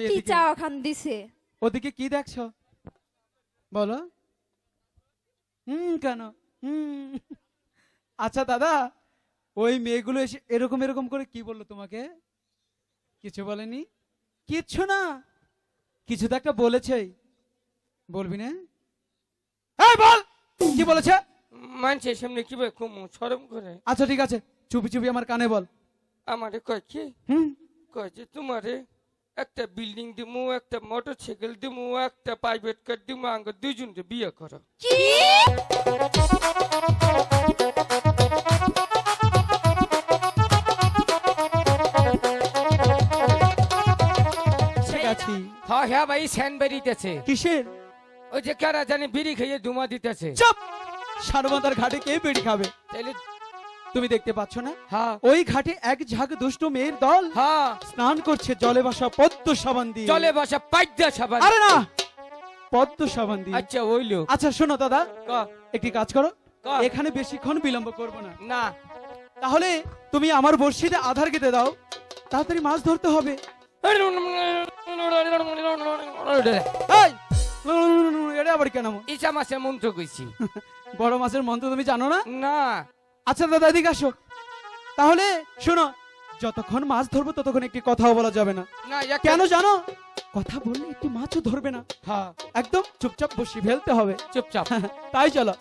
তুমি কি এদিকে চা খান দিছে ওদিকে কি দেখছ? বলো। হুম কেন? হুম। আচ্ছা দাদা ওই মেয়েগুলো এসে এরকম এরকম করে কি বলল তোমাকে? কিছু বলেনি? কিচ্ছু না। কিছু তো একটা বলেছেই। বলবি না? এই বল! কি বলেছে? মানছে সামনে কি কুমু সরম করে। আচ্ছা ঠিক আছে। চুপি চুপি আমার কানে বল। আমারে কয় কি? হুম। কয় যে তোমারে একটা বিল্ডিং দিমু একটা মোটর সাইকেল দিমু একটা প্রাইভেট কার দিমু আঙ্গ দুইজনকে বিয়ে করো। কি? হ্যাঁ হ্যাঁ ভাই স্যান বেরিতেছে। কিসের? ওই যে কারা জানি বিড়ি খেয়ে ধুমা দিতেছে। চুপ! সারমাতার ঘাটে কে বেড়ি খাবে? তাইলে তুমি দেখতে পাচ্ছ না? হ্যাঁ। ওই ঘাটে এক ঝাঁক দুষ্ট মেয়ের দল হ্যাঁ। স্নান করছে জলে ভাসা পদ্ম সাবান দিয়ে। চলে বসা পাইদা সাবান। আরে না! পদ্ম সাবান দিয়ে। আচ্ছা ওইলো আচ্ছা শোনো দাদা। একটি কাজ করো। এখানে বেশিক্ষণ বিলম্ব করব না। না। তাহলে তুমি আমার বর্ষিতে আধার কেটে দাও। তাড়াতাড়ি মাছ ধরতে হবে। এটা আবার কেন ইসা মাসে মন্ত্র কইছি। বড় মাছের মন্ত্র তুমি জানো না? না। আচ্ছা দাদা এদিকে আসো। তাহলে শোনো যতক্ষণ মাছ ধরবো ততক্ষণ একটি কথাও বলা যাবে না। কেন জানো? কথা বললে একটি মাছও ধরবে না। হ্যাঁ একদম চুপচাপ বসি ফেলতে হবে। চুপচাপ। তাই চলো।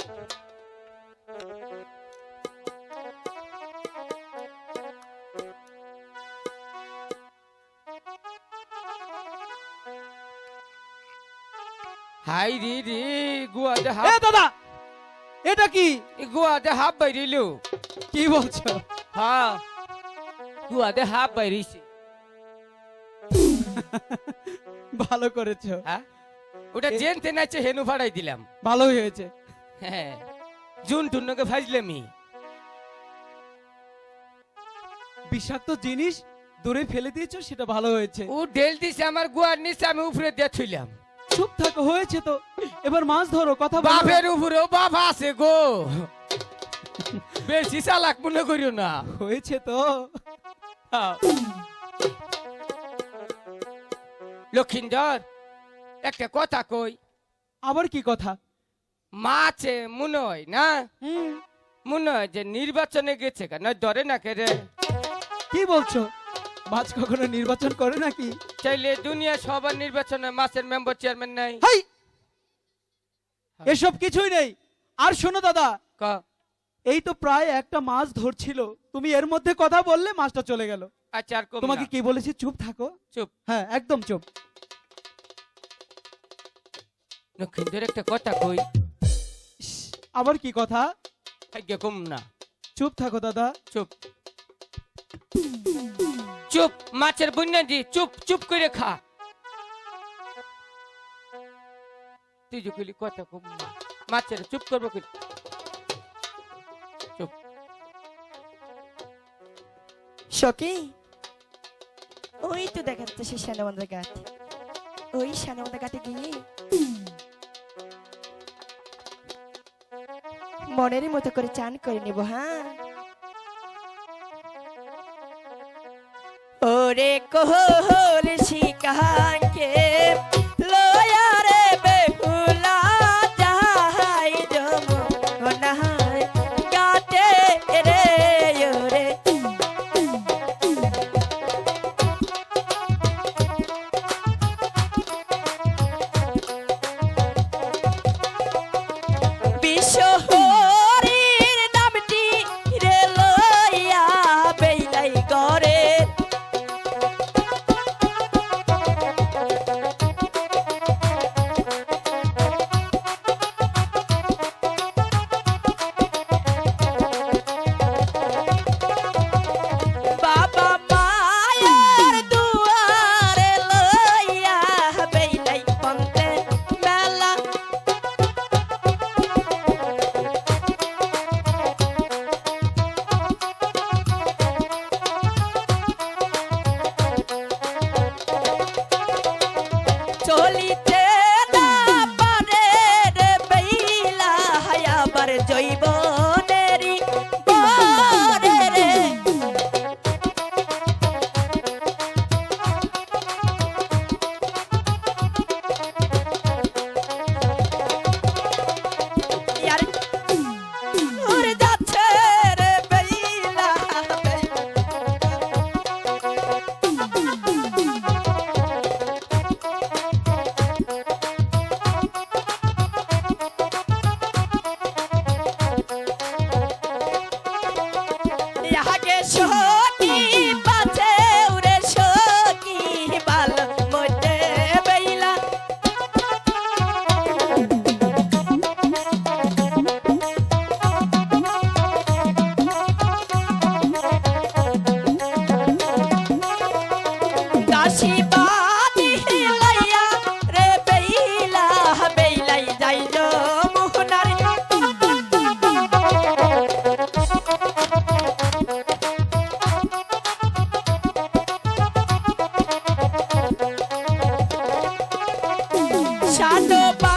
হাই রে রে গুয়াতে এ দাদা এটা কি? গুয়াতে হাফ বাইরিলো। কি বলছো? হ্যাঁ গুয়াতে হাফ বাইরিছে। ভালো করেছ। হ্যাঁ ওটা জেনতে নাচে হেনু ফাড়াই দিলাম। ভালোই হয়েছে। হ্যাঁ জুন টুন্নকে ফাইজলামি বিষাক্ত জিনিস দূরে ফেলে দিয়েছ সেটা ভালো হয়েছে। ও ডেল দিছে আমার গুয়ার নিচে আমি উপরে দিয়ে থইলাম। চুপ থাকো হয়েছে তো। এবার মাছ ধরো কথা বাপের উপরেও বাপ আছে গো। বেশি চালাক মনে করিও না। হয়েছে তো। লক্ষিন্দর একটা কথা কই। আবার কি কথা? মাছে মনে হয় না? হুম, মনে হয় যে নির্বাচনে গেছে কেন ধরে না কে রে? কি বলছো? মাছ কখনো নির্বাচন করে নাকি? চাইলে দুনিয়া সবার নির্বাচনে মাছের মেম্বার চেয়ারম্যান নাই। হাই! এসব কিছুই নেই। আর শোনো দাদা ক? এই তো প্রায় একটা মাছ ধরছিল। তুমি এর মধ্যে কথা বললে মাছটা চলে গেল। আচ্ছা আর কম তোমাকে না। কি বলেছি? চুপ থাকো। চুপ। হ্যাঁ একদম চুপ। লক্ষিন্দর একটা কথা কই? ইস, আবার কি কথা? আজ্ঞা কম না। চুপ থাকো দাদা। চুপ। চুপ, মাছের বন্যা চুপ চুপ করে খা। তুই যে কইলি কথা মাছের চুপ করব কইলি চুপ। সকি ওই তো দেখা যাচ্ছে সেই শ্যানবন্ধার ঘাট। ওই শ্যানবন্ধার ঘাটে গিয়ে মনের মতো করে চান করে নেব হ্যাঁ? ওরে কোহর শিকাকে শানো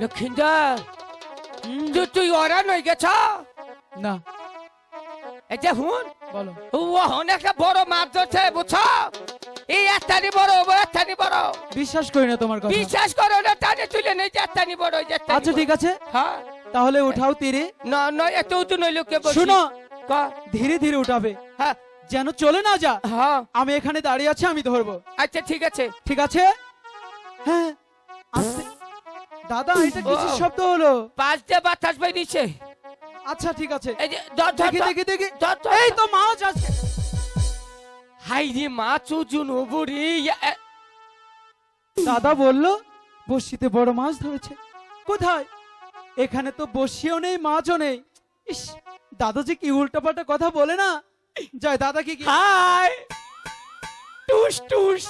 লক্ষিন্দর তুই ওরা নই গেছ? না। যে হুন বলো। ও বড় মাছ ধরছে বুঝছ? এই একটানি বড় ও একটানি বড়। বিশ্বাস করি না তোমার কথা। বিশ্বাস করো না টানে তুলে নেই যে একটানি বড় যে আচ্ছা ঠিক আছে। হ্যাঁ। তাহলে উঠাও তীরে। না না এত উঁচু নইলে কে বসি শোনো কা? ধীরে ধীরে উঠাবে। হ্যাঁ। যেন চলে না যা। হ্যাঁ। আমি এখানে দাঁড়িয়ে আছি আমি ধরবো। আচ্ছা ঠিক আছে। ঠিক আছে? হ্যাঁ। আস্তে। দাদা এটা কিসের শব্দ হলো? পাঁচ দিয়ে বাতাস বেরিয়েছে আচ্ছা ঠিক আছে। এই যে ধর ধর দেখি দেখি দেখি। ধর, ধর, এই তো মাছ আছে হাই রে মাছ উজুন বুড়ি দাদা বলল বড়শিতে বড় মাছ ধরেছে। কোথায়? এখানে তো বসিও নেই মাছও নেই। ইস দাদা যে কি উল্টাপাল্টা কথা বলে না? যায় দাদা কি কি? হাই! টুস টুস।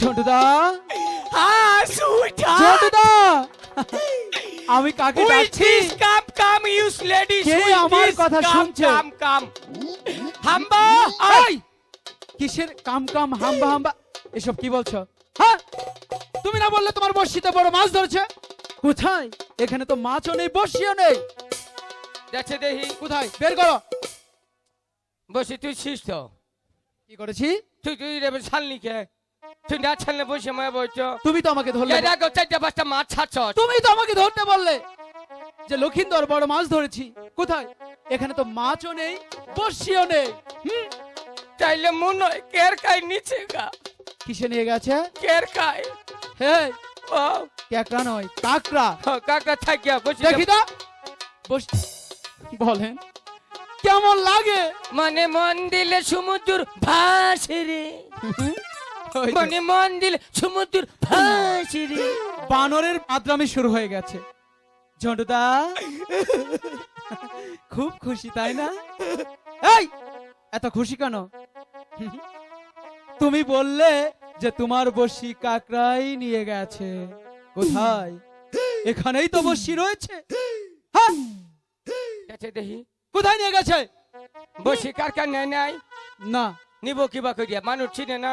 ছোটদা ছোটদা আমি কাকে ডাকছি? কাম কাম ইউস লেডি কে আমার কথা শুনছে? কাম কাম হাম্বা এই কিসের কাম কাম হাম্বা হাম্বা? এসব কি বলছো? হ্যাঁ? তুমি না বললে তোমার বড়শিতে বড় মাছ ধরেছে? কোথায়? এখানে তো মাছও নেই বড়শিও নেই। দেখছে দেখি কোথায়? বের করো। বসে তুই ছিস তো। কি করেছি? তুই তুই রে ছালনি কে তুই না ছালনে বসে মায় বইছ তুমি তো আমাকে ধরলে। এর আগে চারটা পাঁচটা মাছ ছাড়ছ তুমি তো আমাকে ধরতে বললে যে লক্ষিন্দর বড় মাছ ধরেছি কোথায়? এখানে তো মাছও নেই বর্ষিও নেই। হুম, চাইলে মন হয় কের নিচে গা। কিসে নিয়ে গেছে? কের খাই হে ও। ক্যাকড়া নয় কাকড়া। কাকা থাকিয়া বসে দেখি তো। বস বলেন কেমন লাগে? মানে মন দিলে সমুদ্র ভাসে রে। মানে মন দিলে সমুদ্র রে বানরের শুরু হয়ে গেছে। ঝন্টুদা খুব খুশি তাই না? এই এত খুশি কেন? তুমি বললে যে তোমার বসি কাকরাই নিয়ে গেছে। কোথায়? এখানেই তো বসি রয়েছে। গেছে দেখি কোথায় নিয়ে গেছে? বসে কার কার নেয় নাই? না। নিব কিবা করিয়া মানুষ চিনে না।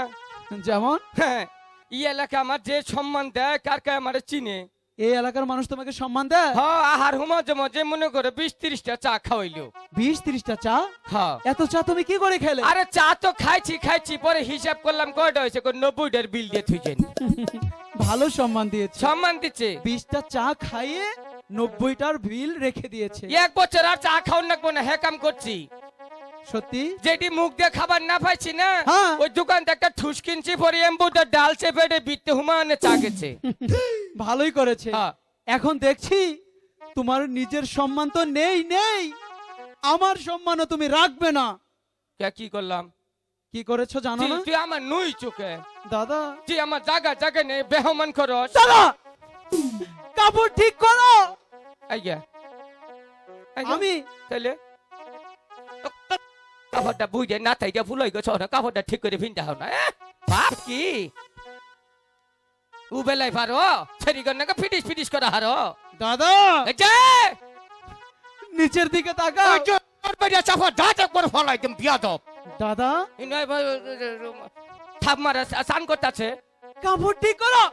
যেমন? হ্যাঁ ই এলাকা আমার যে সম্মান দেয় কার কার আমার চিনে? এই এলাকার মানুষ তোমাকে সম্মান দেয়? হ্যাঁ আহার হুমাজে মজে মনে করে বিশ তিরিশটা চা খাওয়াইলো। বিশ ত্রিশটা চা? হ্যাঁ এত চা তুমি কি করে খেলে? আরে চা তো খাইছি খাইছি পরে হিসাব করলাম কয়টা হয়েছে নব্বইটার বিল দিয়ে থুইছেন ভালো সম্মান দিয়েছে। সম্মান দিচ্ছে। বিশটা চা খাইয়ে নব্বইটার বিল রেখে দিয়েছে। এক বছর আর চা খাওয়ার না হ্যাঁ কাম করছি। সত্যি? যেটি মুখ দিয়ে খাবার না পাইছি না হ্যাঁ। ওই দোকান থেকে একটা ঠুস কিনছি পরে এম্বুটা ডাল চেপে বিত্তে হুমানে চা গেছে ভালোই করেছে। হ্যাঁ। এখন দেখছি তোমার নিজের সম্মান তো নেই নেই। আমার সম্মানও তুমি রাখবে না। কে কি করলাম? কি করেছ জানো না? তুই আমার নুই চোখে। দাদা। তুই আমার জায়গা জায়গা নেই বেহমান করো দাদা! কাপড় ঠিক করো! আইয়া আমি তাহলে কাপড়টা বুঝে না তাই ফুল হয়ে গেছ না কাপড়টা ঠিক করে ভিনটা হও না বাপ কি? উবেলাই পারো ছেড়িগর নাকি ফিটিস ফিটিস করা হারো। দাদা! নিচের দিকে তোর চাপা দাঁত একবার ফলাই তুমি বিয়াদব। দাদা! থাপ মারা স্নান করতেছে কাপড় ঠিক করো।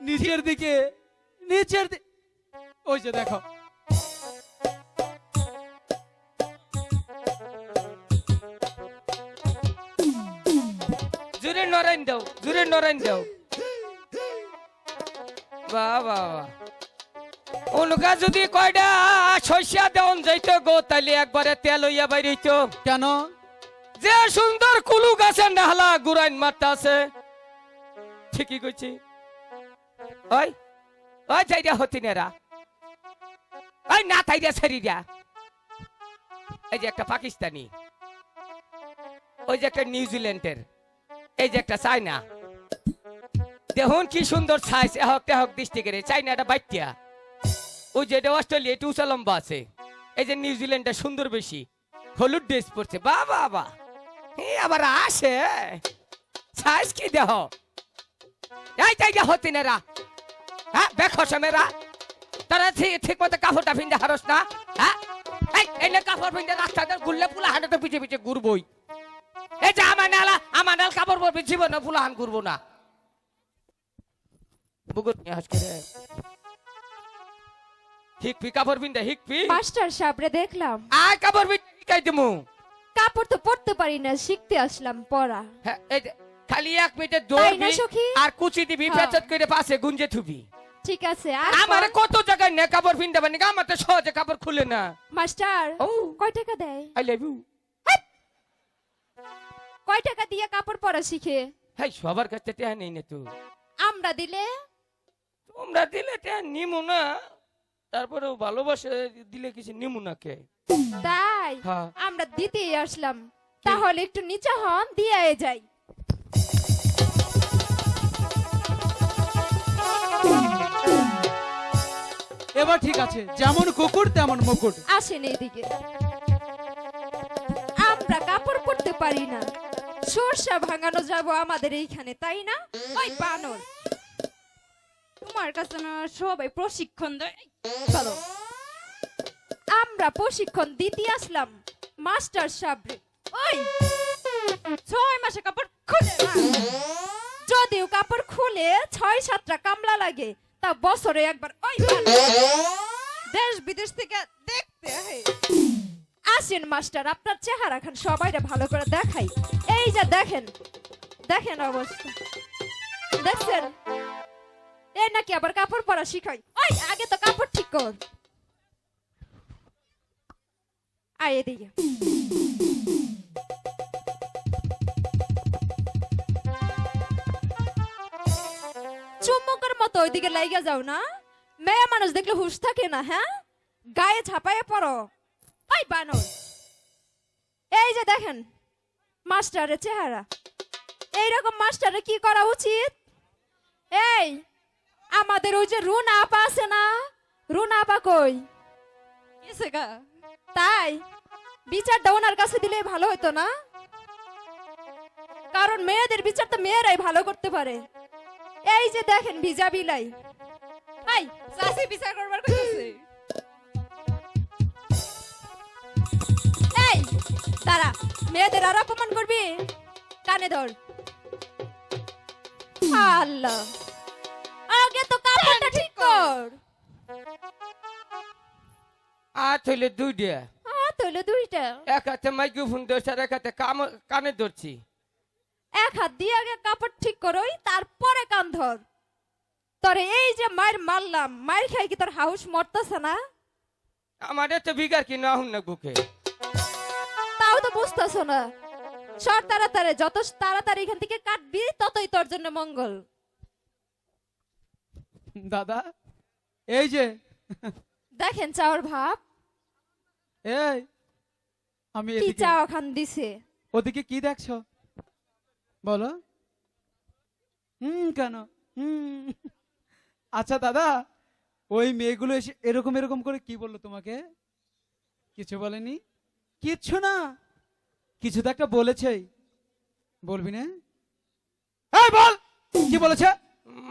নিচের দিকে নিচের দিকে ওই যে দেখো নরাইন দাও জুরে নরাইন দাও বাহ বাহ বাহ অনুকা যদি কয়টা শস্যা দেওয়ান যাইতো গো তাইলে একবারে তেল হইয়া বাইরেইতো কেন? যে সুন্দর কুলু গাছের নাহলা গুরাইন মারতা আছে ঠিকই কইছি। ওই ওই যাইরা হতিনেরা। ওই না তাইরা এই যে একটা পাকিস্তানি। ওই যে একটা নিউজিল্যান্ডের। এই যে একটা চাইনা। দেখুন কি সুন্দর সাইজ এহক টেহক দৃষ্টি করে। চাইনাটা বাইটিয়া। ওই যেটা অস্ট্রেলিয়া একটু উঁচা লম্বা আছে। এই যে নিউজিল্যান্ডটা সুন্দর বেশি। হলুদ ড্রেস পরছে। বা বা এ, আবার আসে। সাইজ কি দেহ? এই তাই হতি নেরা হ্যাঁ দেখো মেরা তারা ঠিক মতো কাপড়টা ফিন্দে হারস না। হ্যাঁ? এই কাপড় ফিন্দে রাস্তাতে ঘুরলে পুলা হাঁটাতে পিছে পিছে ঘুরবই। এই যে আমার নালা আমার নাল কাপড় পরবি জীবনে পুলা হান ঘুরবো না। বুগুত নিয়ে হাস করে। হিকপি কাপড় হিকপি। মাস্টার সাহেবরে দেখলাম। আয় কাপড় দিমু। কাপড় তো পরতে পারি না শিখতে আসলাম পড়া। হ্যাঁ, এই খালি এক মিনিটে দৌড়বি আর কুচি দিবি হ্যাঁ। পেঁচাত করে পাশে গুঞ্জে থুবি। ঠিক আছে আর আমার কত জায়গায় নে কাপড় ফিনতে পারি আমার তো সহজে কাপড় খুলে না। মাস্টার কয় টাকা দেয়? আই লাভ ইউ কয় টাকা দিয়ে কাপড় পরা শিখে? হাই সবার কাছে টেহা নেই না তো। আমরা দিলে? তোমরা দিলে টেহা নিমু না তারপরেও ভালোবাসে দিলে কিছু নিমু না কে? তাই? হ্যাঁ আমরা দিতেই আসলাম। তাহলে একটু নিচে হন দিয়ে যাই। এবার ঠিক আছে যেমন কুকুর তেমন মুকুট। আসেন এইদিকে। আমরা কাপড় পরতে পারি না। সরষা ভাঙানো যাব আমাদের এইখানে, তাই না? ওই বানর। তোমার কাছে না সবাই প্রশিক্ষণ দেয়? আমরা প্রশিক্ষণ দিতে আসলাম, মাস্টার সাবরে। ওই, ছয় মাসে কাপড় খুলে যদিও কাপড় খুলে ছয় সাতটা কামলা লাগে, তা বছরে একবার ওই। দেশ বিদেশ থেকে দেখতে আহে আসেন মাস্টার আপনার চেহারা খান, সবাইরে ভালো করে দেখাই। এই যে দেখেন দেখেন অবস্থা। দেখছেন? এই নাকি আবার কাপড় পরা শিখাই। ওই, আগে তো কাপড় ঠিক কর। আয় এদিকে। চুম্বকের মতো ওইদিকে লাইগা যাও না। মেয়ে মানুষ দেখলে হুশ থাকে না হ্যাঁ? গায়ে ছাপাইয়ে পড়ো। ওই বানর। এই যে দেখেন, মাস্টারের চেহারা। এইরকম মাস্টারের কি করা উচিত? এই, আমাদের ওই যে রুনা আপা আছে না? রুনা আপা কই? তাই, বিচারটা ওনার কাছে দিলে ভালো হতো না? কারণ মেয়েদের বিচার তো মেয়েরাই ভালো করতে পারে। এই যে দেখেন ভিজা বিলাই। হাই সাসি বিচার করবার কইছে তারা মেয়েদের আর অপমান করবি? কানে ধর। আল্লাহ। আগে তো কাপড়টা ঠিক কর। আর থইলে দুই দিয়া আ তোলে দুইটা। এক হাতে মাইক্রোফোন ধরছি আর এক হাতে কাম- কানে ধরছি। এক হাত দিয়ে আগে কাপড় ঠিক করোই তারপরে কান ধর। তোরে এই যে মায়ের মারলাম মায়ের খাই কি তোর হাউস মরতেছে না? আমার তো বিগার কি না হুন না বুকে। তাও তো বুঝতেছ না। সর তাড়াতাড়ি যত তাড়াতাড়ি এখান থেকে কাটবি ততই তোর জন্য মঙ্গল। দাদা এই যে। দেখেন চাওয়ার ভাব। এই আমি কি এদিকে চাওয়া খান দিছে? ওদিকে কি দেখছ? বলো। হুম কেন? হুম। আচ্ছা দাদা ওই মেয়েগুলো এসে এরকম এরকম করে কি বলল তোমাকে? কিছু বলেনি? কিচ্ছু না। কিছু তো একটা বলেছেই বলবি না? এই বল! কি বলেছে?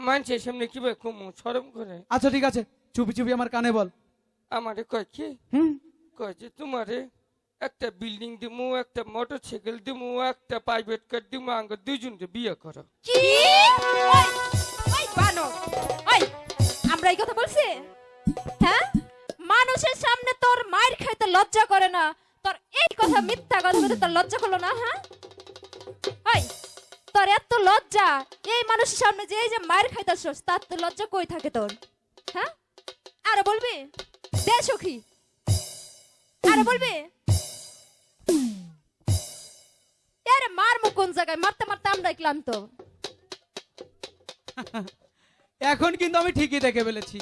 মানছে সামনে কি কুমু সরম করে। আচ্ছা ঠিক আছে। চুপি চুপি আমার কানে বল। আমারে কয় কি? হুম? কয় যে তোমারে একটা বিল্ডিং দিমু একটা মোটর সাইকেল দিমু একটা প্রাইভেট কার দিমু আঙ্গ দুইজনকে বিয়ে করো। কি? ওই ওই বানর ওই আমরা এই কথা বলছি? হ্যাঁ? মানুষের সামনে তোর মায়ের খাইতে লজ্জা করে না। তোর এই কথা মিথ্যা কথা তোর লজ্জা করল না হ্যাঁ? ওই তোর এত লজ্জা। এই মানুষের সামনে যে এই যে মায়ের খাইতেছস, তার তো লজ্জা কই থাকে তোর? হ্যাঁ? আরে বলবি? দে সখী। আরে বলবি? আরে মার মুখ কোন জায়গায়? মারতে মারতে আমরা ক্লান্ত। এখন কিন্তু আমি ঠিকই দেখে ফেলেছি।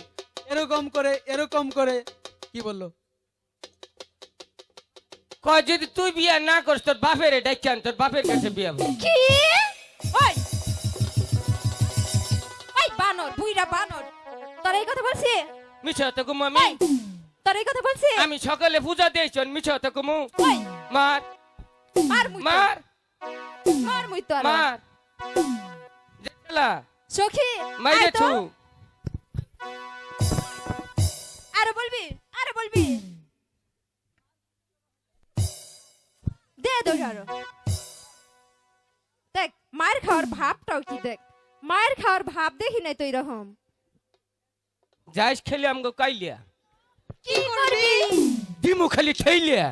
এরকম করে এরকম করে। কি বলল? কয় যদি তুই বিয়ে না করিস তোর বাপের এটা কেন তোর বাপের কাছে বিয়ে কি? ওই! বানর বুইরা বানর। তোর এই কথা বলছি? মিছা তো কুমু আমি? তোর এই কথা বলছি? আমি সকালে পূজা দিয়েছ মিছা তো কুমু। ওই! মার। মার মুই মার। মার মুই তো মার। সখী মাইরে। ছু আরে বলবি আরে বলবি। দে দোষ আরও দেখ মায়ের খাওয়ার ভাবটাও কি দেখ? মায়ের খাওয়ার ভাব দেখি নাই তো এরকম। যাইস খেলে আমগো কাইলিয়া। কি করবি? দিমু খালি খেইলিয়া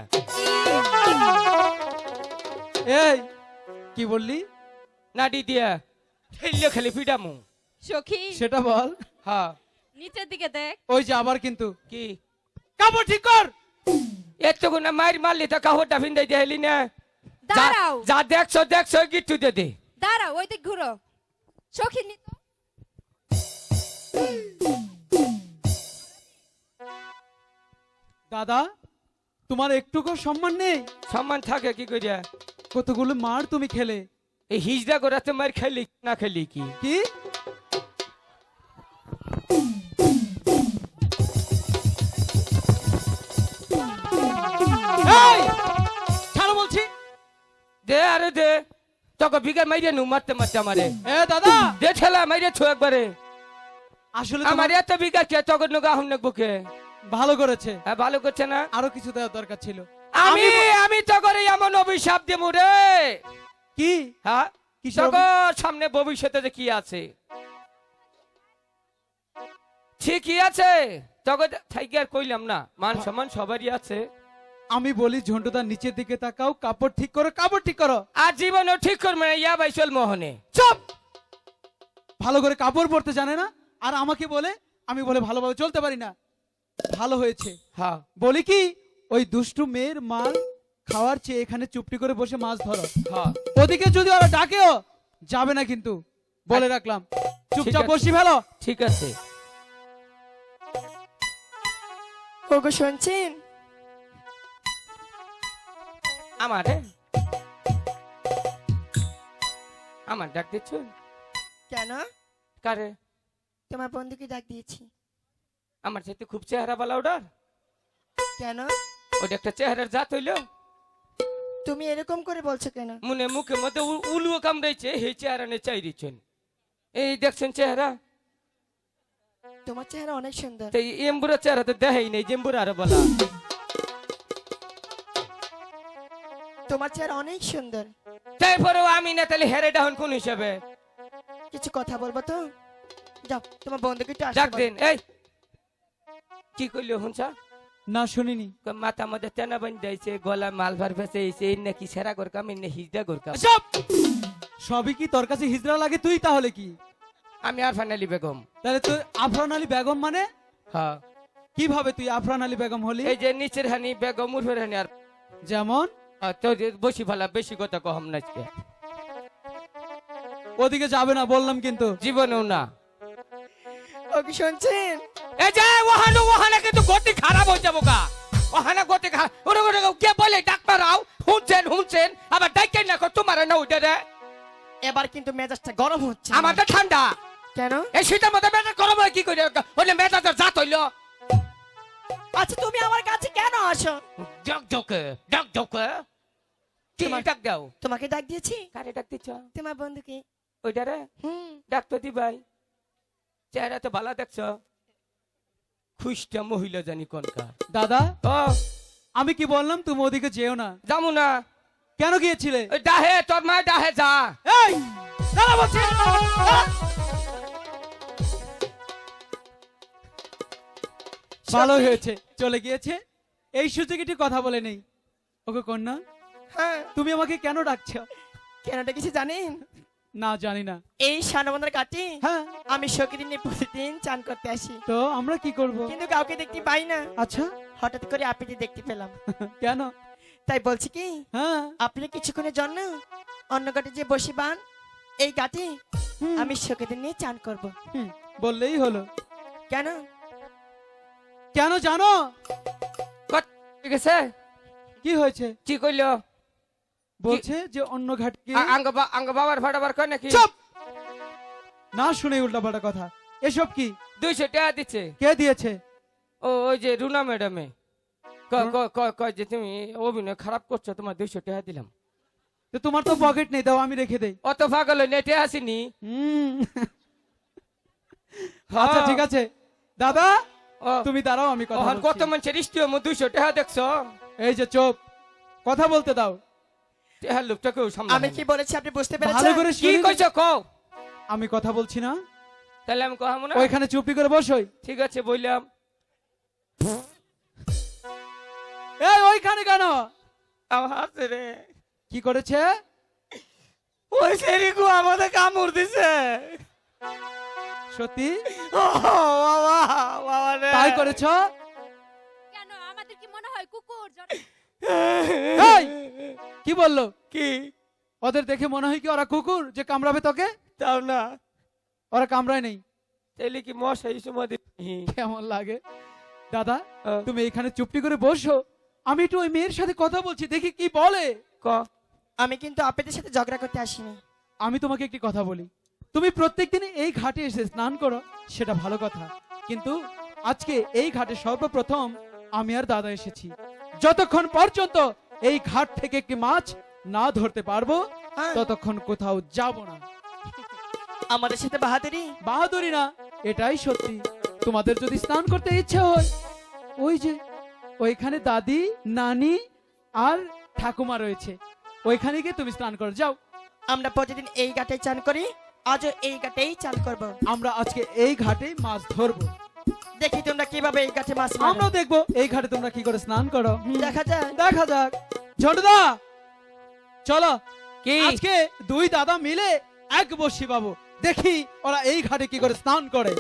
এই কি বললি? নাডি দিয়া খেইলে খালি পিডামু। সখী সেটা বল। হ্যাঁ নিচের দিকে দেখ। ওই যে আবার কিন্তু। কি? কাপড় ঠিক কর। এতগুনা মাইর মারলি তো কাহরটা ভিন্দাই দেহলি না। দাঁড়াও। যা দেখছ দেখছ গিট্টু দে দে। দাঁড়াও ওই দিক ঘুরো। সখী নি তো। দাদা তোমার একটুকু সম্মান নেই? সম্মান থাকে কি করিয়া কতগুলো মার তুমি খেলে? এই হিজড়া করে তো মার খাইলি না খাইলি কি? কি? তোকে বিঘা মাইরে নু মারতে মারতে আমারে এ দাদা দে ঠেলা মাইরে ছো একবারে আসলে আমার এত বিঘা কে তোকে নগা হুন বুকে ভালো করেছে। হ্যাঁ ভালো করছে না আরও কিছু দেওয়ার দরকার ছিল। আমি আমি তো করে এমন অভিশাপ দেবো রে কি? হ্যাঁ তোর সামনে ভবিষ্যতে যে কি আছে ঠিকই আছে তোকে থাকি আর কইলাম না মান সম্মান সবারই আছে আমি বলি ঝন্টুদার নিচের দিকে তাকাও কাপড় ঠিক করো কাপড় ঠিক করো। আর জীবনও ঠিক করবে না ইয়া বাইসল মোহনে। চুপ! ভালো করে কাপড় পরতে জানে না আর আমাকে বলে আমি বলে ভালোভাবে চলতে পারি না। ভালো হয়েছে। হ্যাঁ। বলি কি ওই দুষ্টু মেয়ের মাল খাওয়ার চেয়ে এখানে চুপটি করে বসে মাছ ধরো। হ্যাঁ। ওদিকে যদি ওরা ডাকেও যাবে না কিন্তু। বলে রাখলাম। চুপচাপ। বসি ফেলো ঠিক আছে। ওগো শুনছেন? আমারে আমার ডাক দিচ্ছ? কেন? কারে? তোমার বন্ধুকে ডাক দিয়েছি। আমার সাথে খুব চেহারা বালা ওটার। কেন? ওটা একটা চেহারার জাত হইল। তুমি এরকম করে বলছো কেন? মনে মুখে মধ্যে উলুও কামড়াইছে সেই চেহারা নে চাই দিচ্ছেন এই দেখছেন চেহারা? তোমার চেহারা অনেক সুন্দর। তো এই এম্বুরা চেহারা তো দেখাই নেই জেম্বুরা আরও বলা। তোমার চেহারা অনেক সুন্দর। তারপরেও আমি না তাহলে হেরে ডাহন কোন হিসাবে? কিছু কথা বলব তো? যাও তোমার বন্ধুকে একটু আসতে ডাক দিন। এই কি কইলো হুনছা না শুনিনি। মাথা মধ্যে তেনা বান দিয়েছে গলা মাল ভার ফেসে এইছে এই নাকি সেরা গোরকাম এই না হিজদা গোরকাম চুপ! সবই কি তোর কাছে হিজড়া লাগে তুই তাহলে কি? আমি আর ফানালি বেগম। তাহলে তুই আফরান আলী বেগম মানে? হ্যাঁ। কীভাবে তুই আফরান আলী বেগম হলি? এই যে নিচের হানি বেগম উঠের হানি আর যেমন? বসি ফালা বেশি কথা কহম নাচকে ওদিকে যাবে না বললাম কিন্তু। জীবনেও না। ওকে শুনছেন? এই যে ওহানো ওহানা কিন্তু গতি খারাপ হয়ে যাব গা। ওহানা গতি খারাপ ওরে ওরে কে বলে? ডাক মারাও হুনছেন হুনছেন আবার ডাইকেন না তোমার না ওইটা রে এবার কিন্তু মেজাজটা গরম হচ্ছে। আমারটা ঠান্ডা। কেন? এই শীতের মধ্যে মেজাজ গরম হয় কি করে? ওলে মেজাজের জাত হইল। আচ্ছা তুমি আমার কাছে কেন আসো? জক জকে জক জকে তোমার- ডাক দাও? তোমাকে ডাক দিয়েছি? কারে ডাক দিচ্ছ? তোমার বন্ধুকে। ওইটা রে? হুম। ডাক্তার দি ভাই চেহারা তো ভালো দেখছ। খুশটা মহিলা জানি কোনকার দাদা ও। আমি কি বললাম তুমি ওদিকে যেও না। যাব না। কেন গিয়েছিলে? ওই ডাহে তোর মায়ের ডাহে যা। এই দাঁড়া বলছি। ভালো হয়েছে চলে গিয়েছে। এই সুযোগে একটু কথা বলে নেই। ওকে কন্যা হ্যাঁ। তুমি আমাকে কেন ডাকছ? কেন ডেকেছি জানেন? না জানি না। এই সানবন্ধের ঘাটে হ্যাঁ। আমি সকিদিন প্রতিদিন চান করতে আসি। তো আমরা কি করব? কিন্তু কাউকে দেখতে পাই না। আচ্ছা। হঠাৎ করে আপিটি দেখতে পেলাম। কেন? তাই বলছি কি হ্যাঁ। আপনি কিছুক্ষণের জন্য অন্য ঘাটে যে বসিবান এই ঘাটে আমি সকিদিন নিয়ে চান করব। বললেই হলো। কেন? কেন জানো? ঠিক আছে। কি হয়েছে? কি কইলো? বলছে যে অন্য ঘাটকে আঙ্গ আঙ্গ বাবার ফাটাবার কয় নাকি? চুপ! না শুনে উল্টাপাল্টা কথা। এসব কি? দুইশো টাকা দিচ্ছে। কে দিয়েছে? ও ওই যে রুনা ম্যাডামে। কয় যে তুমি অভিনয় খারাপ করছ তোমার দুইশো টাকা দিলাম। তো তোমার তো পকেট নেই দাও আমি রেখে দেই। অত পাগল নেটে আসিনি। হুম। আচ্ছা ঠিক আছে। দাদা! তুমি দাঁড়াও আমি কথা কত। মানুষের ইস্টিও মো দুইশো টাকা দেখছ? এই যে চোপ কথা বলতে দাও। টাকার লোকটা কেউ সামনে আমি কি বলেছি আপনি বুঝতে ভালো করে কি কইছো কও? আমি কথা বলছি না? তাহলে আমি কহামো না? ওইখানে চুপটি করে বসোই ঠিক আছে বললাম। এই ওইখানে কেন? আমার হাতে রে। কি করেছে? ওই সেরিকু আমাদের কামড় দিছে। সত্যি? তাই করেছ? কেন? আমাদের কি মনে হয় কুকুর? কি বলল? কি? ওদের দেখে মনে হয় কি ওরা কুকুর যে কামড়াবে তোকে? তাও না। ওরা কামড়ায় নেই। তাইলে কি মশা এই সময়? কেমন লাগে? দাদা তুমি এখানে চুপটি করে বসো। আমি একটু ওই মেয়ের সাথে কথা বলছি দেখি কি বলে। ক? আমি কিন্তু আপনাদের সাথে ঝগড়া করতে আসিনি। আমি তোমাকে একটি কথা বলি। তুমি প্রত্যেকদিন এই ঘাটে এসে স্নান করো সেটা ভালো কথা। কিন্তু আজকে এই ঘাটে সর্বপ্রথম আমি আর দাদা এসেছি। যতক্ষণ পর্যন্ত এই ঘাট থেকে একটি মাছ না ধরতে পারব হ্যাঁ, ততক্ষণ কোথাও যাব না। আমাদের সাথে বাহাদুরি? বাহাদুরি না এটাই সত্যি। তোমাদের যদি স্নান করতে ইচ্ছে হয় ওই যে ওইখানে দাদি নানি আর ঠাকুমা রয়েছে। ওইখানে গিয়ে তুমি স্নান করো যাও। আমরা প্রতিদিন এই ঘাটে চান করি আজও এই ঘাটেই চান করব। আমরা আজকে এই ঘাটে মাছ ধরবো। দেখি তোমরা কীভাবে এই ঘাটে মাছ মারো। আমরাও দেখব এই ঘাটে তোমরা কি করে স্নান করো। দেখা যায় দেখা যাক। ঝন্টুদা চলো। কি? আজকে দুই দাদা মিলে এক বসি বাবু দেখি ওরা এই ঘাটে কি করে স্নান করে।